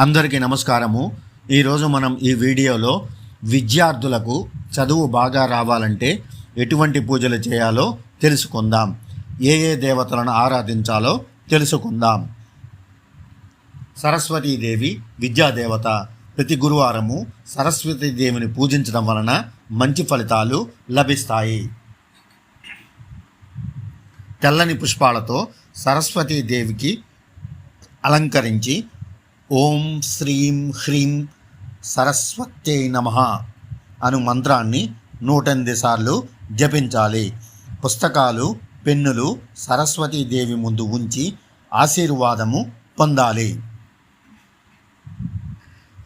అందరికీ నమస్కారము. ఈరోజు మనం ఈ వీడియోలో విద్యార్థులకు చదువు బాగా రావాలంటే ఎటువంటి పూజలు చేయాలో తెలుసుకుందాం. ఏ ఏ దేవతలను ఆరాధించాలో తెలుసుకుందాం. సరస్వతీదేవి విద్యాదేవత. ప్రతి గురువారము సరస్వతీదేవిని పూజించడం వలన మంచి ఫలితాలు లభిస్తాయి. తెల్లని పుష్పాలతో సరస్వతీదేవికి అలంకరించి ఓం శ్రీం హ్రీం సరస్వత్యై నమ అను మంత్రాన్ని నూట ఎనిమిది సార్లు జపించాలి. పుస్తకాలు పెన్నులు సరస్వతీదేవి ముందు ఉంచి ఆశీర్వాదము పొందాలి.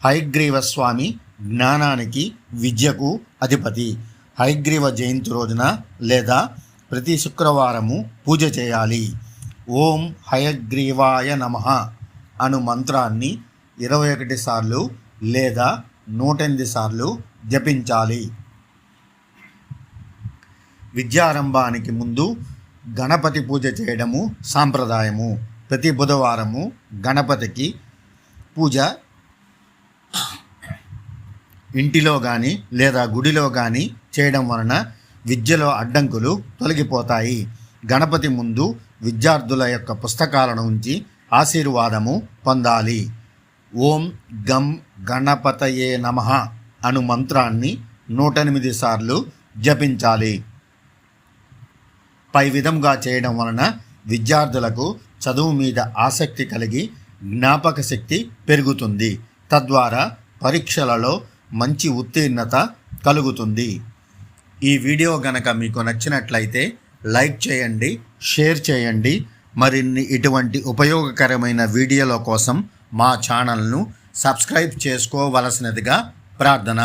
హయగ్రీవ స్వామి జ్ఞానానికి విద్యకు అధిపతి. హయగ్రీవ జయంతి రోజున లేదా ప్రతి శుక్రవారము పూజ చేయాలి. ఓం హయగ్రీవాయ నమః అను మంత్రాన్ని ఇరవై ఒకటి సార్లు లేదా నూట ఎనిమిది సార్లు జపించాలి. విద్యారంభానికి ముందు గణపతి పూజ చేయడము సాంప్రదాయము. ప్రతి బుధవారము గణపతికి పూజ ఇంటిలో కానీ లేదా గుడిలో కానీ చేయడం వలన విద్యలో అడ్డంకులు తొలగిపోతాయి. గణపతి ముందు విద్యార్థుల యొక్క పుస్తకాలను ఉంచి ఆశీర్వాదము పొందాలి. ఓం గం గణపతయే నమ అను మంత్రాన్ని నూట ఎనిమిది సార్లు జపించాలి. పై విధంగా చేయడం వలన విద్యార్థులకు చదువు మీద ఆసక్తి కలిగి జ్ఞాపక శక్తి పెరుగుతుంది. తద్వారా పరీక్షలలో మంచి ఉత్తీర్ణత కలుగుతుంది. ఈ వీడియో గనక మీకు నచ్చినట్లయితే లైక్ చేయండి షేర్ చేయండి మరిన్ని ఇటువంటి ఉపయోగకరమైన వీడియోల కోసం మా ఛానల్ను సబ్స్క్రైబ్ చేసుకోవలసినదిగా ప్రార్థన.